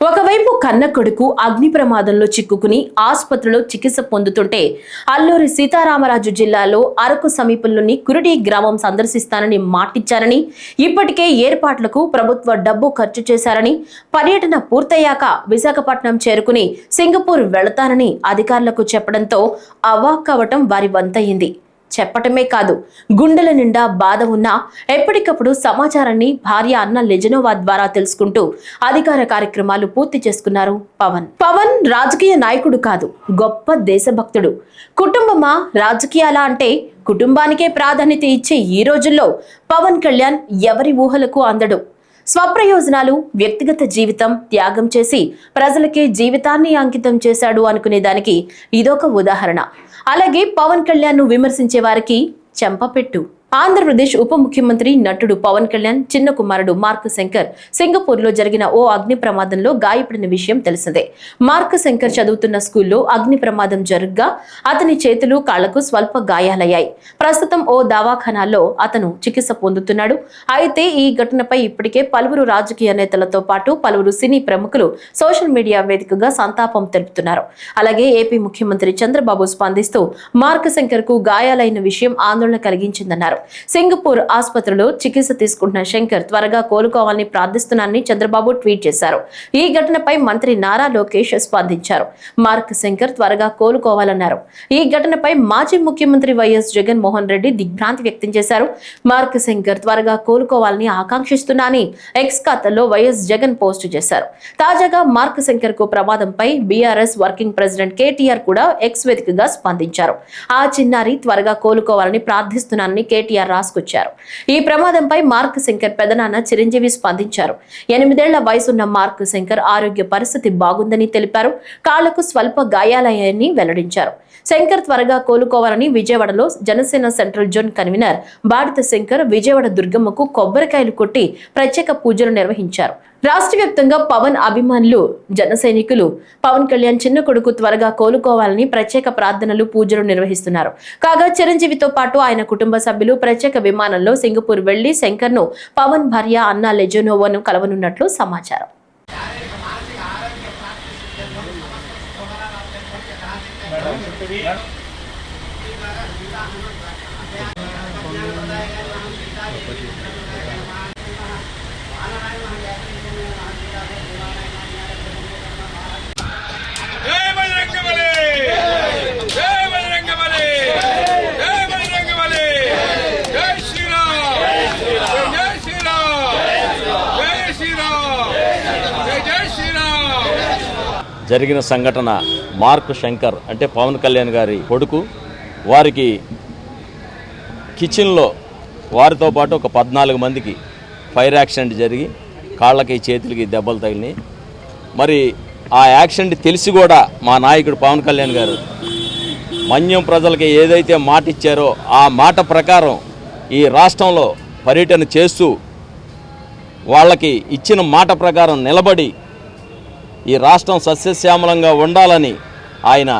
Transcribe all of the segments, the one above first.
ఒకవైపు కన్న కొడుకు అగ్ని ప్రమాదంలో చిక్కుకుని ఆసుపత్రిలో చికిత్స పొందుతుంటే అల్లూరి సీతారామరాజు జిల్లాలో అరకు సమీపంలోని కురుడి గ్రామం సందర్శిస్తానని మాటిచ్చారని ఇప్పటికే ఏర్పాట్లకు ప్రభుత్వ డబ్బు ఖర్చు చేశారని పర్యటన పూర్తయ్యాక విశాఖపట్నం చేరుకుని సింగపూర్ వెళతానని అధికారులకు చెప్పడంతో అవాక్కవటం వారి వంతయింది. చెప్పటమే కాదు. గుండెల నిండా బాధ ఉన్నా ఎప్పటికప్పుడు సమాచారాన్ని భార్య అన్న లెజనోవా ద్వారా తెలుసుకుంటూ అధికార కార్యక్రమాలు పూర్తి చేసుకున్నారు పవన్. పవన్ రాజకీయ నాయకుడు కాదు గొప్ప దేశభక్తుడు. కుటుంబమా రాజకీయాలా అంటే కుటుంబానికే ప్రాధాన్యత ఇచ్చే ఈ రోజుల్లో పవన్ కళ్యాణ్ ఎవరి ఊహలకు అందడు. స్వప్రయోజనాలు వ్యక్తిగత జీవితం త్యాగం చేసి ప్రజలకే జీవితాన్ని అంకితం చేశాడు అనుకునే దానికి ఇదొక ఉదాహరణ. అలాగే పవన్ కళ్యాణ్ను విమర్శించే వారికి చెంపపెట్టు. ఆంధ్రప్రదేశ్ ఉప ముఖ్యమంత్రి నటుడు పవన్ కళ్యాణ్ చిన్న కుమారుడు మార్క్ శంకర్ సింగపూర్లో జరిగిన ఓ అగ్ని ప్రమాదంలో గాయపడిన విషయం తెలిసిందే. మార్క్ శంకర్ చదువుతున్న స్కూల్లో అగ్ని ప్రమాదం జరుగ్గా అతని చేతులు కాళ్ళకు స్వల్ప గాయాలయ్యాయి. ప్రస్తుతం ఓ దవాఖానాల్లో అతను చికిత్స పొందుతున్నాడు. అయితే ఈ ఘటనపై ఇప్పటికే పలువురు రాజకీయ నేతలతో పాటు పలువురు సినీ ప్రముఖులు సోషల్ మీడియా వేదికగా సంతాపం తెలుపుతున్నారు. అలాగే ఏపీ ముఖ్యమంత్రి చంద్రబాబు స్పందిస్తూ మార్క్ శంకర్కు గాయాలైన విషయం ఆందోళన కలిగించిందన్నారు. సింగపూర్ ఆసుపత్రిలో చికిత్స తీసుకుంటున్న శంకర్ త్వరగా కోలుకోవాలని ప్రార్థిస్తున్నానని చంద్రబాబు ట్వీట్ చేశారు. ఈ ఘటనపై మంత్రి నారా లోకేష్ స్పందించారు. మార్క్ శంకర్ త్వరగా కోలుకోవాలన్నారు. ఈ ఘటనపై మాజీ ముఖ్యమంత్రి వైఎస్ జగన్మోహన్ రెడ్డి దిగ్భ్రాంతి వ్యక్తం చేశారు. మార్క్ శంకర్ త్వరగా కోలుకోవాలని ఆకాంక్షిస్తున్నానని ఎక్స్ ఖాతాలో వైఎస్ జగన్ పోస్టు చేశారు. తాజాగా మార్క్ శంకర్కు ప్రమాదంపై బీఆర్ఎస్ వర్కింగ్ ప్రెసిడెంట్ కేటీఆర్ కూడా ఎక్స్ వేదికగా స్పందించారు. ఆ చిన్నారి త్వరగా కోలుకోవాలని ప్రార్థిస్తున్నానని కేటీఆర్ రాసుకొచ్చారు. ఈ ప్రమాదంపై మార్క్ శంకర్ పెదనాన్న చిరంజీవి స్పందించారు. ఎనిమిదేళ్ళ వయసున్న మార్క్ శంకర్ ఆరోగ్య పరిస్థితి బాగుందని తెలిపారు. కాళ్ళకు స్వల్ప గాయాలయ్యాయని వెల్లడించారు. శంకర్ త్వరగా కోలుకోవాలని విజయవాడలో Janasena central zone convener Badita Shankar Vijayawada దుర్గమ్మకు కొబ్బరికాయలు కొట్టి ప్రత్యేక పూజలు నిర్వహించారు. రాష్ట్ర వ్యాప్తంగా పవన్ అభిమానులు జన సైనికులు పవన్ కళ్యాణ్ చిన్న కొడుకు త్వరగా కోలుకోవాలని ప్రత్యేక ప్రార్థనలు పూజలు నిర్వహిస్తున్నారు. కాగా చిరంజీవితో పాటు ఆయన కుటుంబ సభ్యులు ప్రత్యేక విమానంలో సింగపూర్ వెళ్ళి శంకర్ను పవన్ భార్య అన్నా లెజోనోవాను కలవనున్నట్లు సమాచారం. జరిగిన సంఘటన మార్క్ శంకర్ అంటే పవన్ కళ్యాణ్ గారి కొడుకు వారికి కిచెన్లో వారితో పాటు ఒక పద్నాలుగు మందికి ఫైర్ యాక్సిడెంట్ జరిగి కాళ్ళకి చేతులకి దెబ్బలు తగిలినాయి. మరి ఆ యాక్సిడెంట్ తెలిసి కూడా మా నాయకుడు పవన్ కళ్యాణ్ గారు మన్యం ప్రజలకి ఏదైతే మాట ఇచ్చారో ఆ మాట ప్రకారం ఈ రాష్ట్రంలో పర్యటన చేస్తూ వాళ్ళకి ఇచ్చిన మాట ప్రకారం నిలబడి ఈ రాష్ట్రం సస్యశ్యామలంగా ఉండాలని ఆయన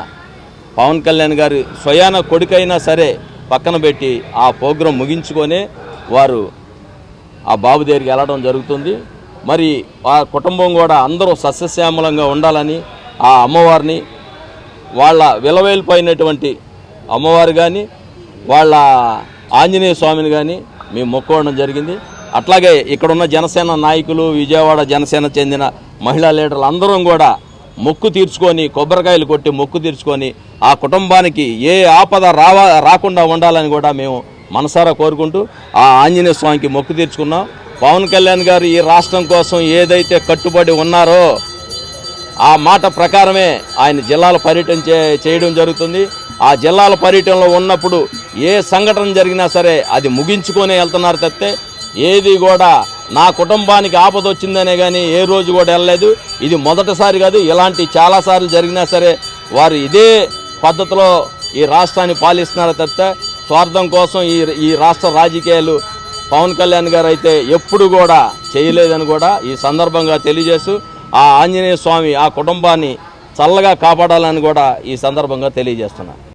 పవన్ కళ్యాణ్ గారి స్వయాన కొడుకైనా సరే పక్కన పెట్టి ఆ ప్రోగ్రాం ముగించుకొనే వారు ఆ బాబు దగ్గరికి వెళ్ళడం జరుగుతుంది. మరి ఆ కుటుంబం కూడా అందరూ సస్యశ్యామలంగా ఉండాలని ఆ అమ్మవారిని వాళ్ళ విలవేలిపోయినటువంటి అమ్మవారు కానీ వాళ్ళ ఆంజనేయ స్వామిని కానీ మేము మొక్కోవడం జరిగింది. అట్లాగే ఇక్కడున్న జనసేన నాయకులు విజయవాడ జనసేన చెందిన మహిళా లీడర్లు అందరం కూడా మొక్కు తీర్చుకొని కొబ్బరికాయలు కొట్టి మొక్కు తీర్చుకొని ఆ కుటుంబానికి ఏ ఆపద రావా రాకుండా ఉండాలని కూడా మేము మనసారా కోరుకుంటూ ఆ ఆంజనేయ స్వామికి మొక్కు తీర్చుకున్నాం. పవన్ కళ్యాణ్ గారు ఈ రాష్ట్రం కోసం ఏదైతే కట్టుబడి ఉన్నారో ఆ మాట ప్రకారమే ఆయన జిల్లాల పర్యటన చే చేయడం జరుగుతుంది. ఆ జిల్లాల పర్యటనలో ఉన్నప్పుడు ఏ సంఘటన జరిగినా సరే అది ముగించుకొని వెళ్తున్నారు తప్పితే ఏది కూడా నా కుటుంబానికి ఆపద వచ్చిందనే కానీ ఏ రోజు కూడా వెళ్ళలేదు. ఇది మొదటిసారి కాదు ఇలాంటి చాలాసార్లు జరిగినా సరే వారు ఇదే పద్ధతిలో ఈ రాష్ట్రాన్ని పాలిస్తున్నారు తప్పితే స్వార్థం కోసం ఈ ఈ రాష్ట్ర రాజకీయాలు పవన్ కళ్యాణ్ గారు అయితే ఎప్పుడు కూడా చేయలేదని కూడా ఈ సందర్భంగా తెలియజేస్తూ ఆ ఆంజనేయ స్వామి ఆ కుటుంబాన్ని చల్లగా కాపాడాలని కూడా ఈ సందర్భంగా తెలియజేస్తున్నాను.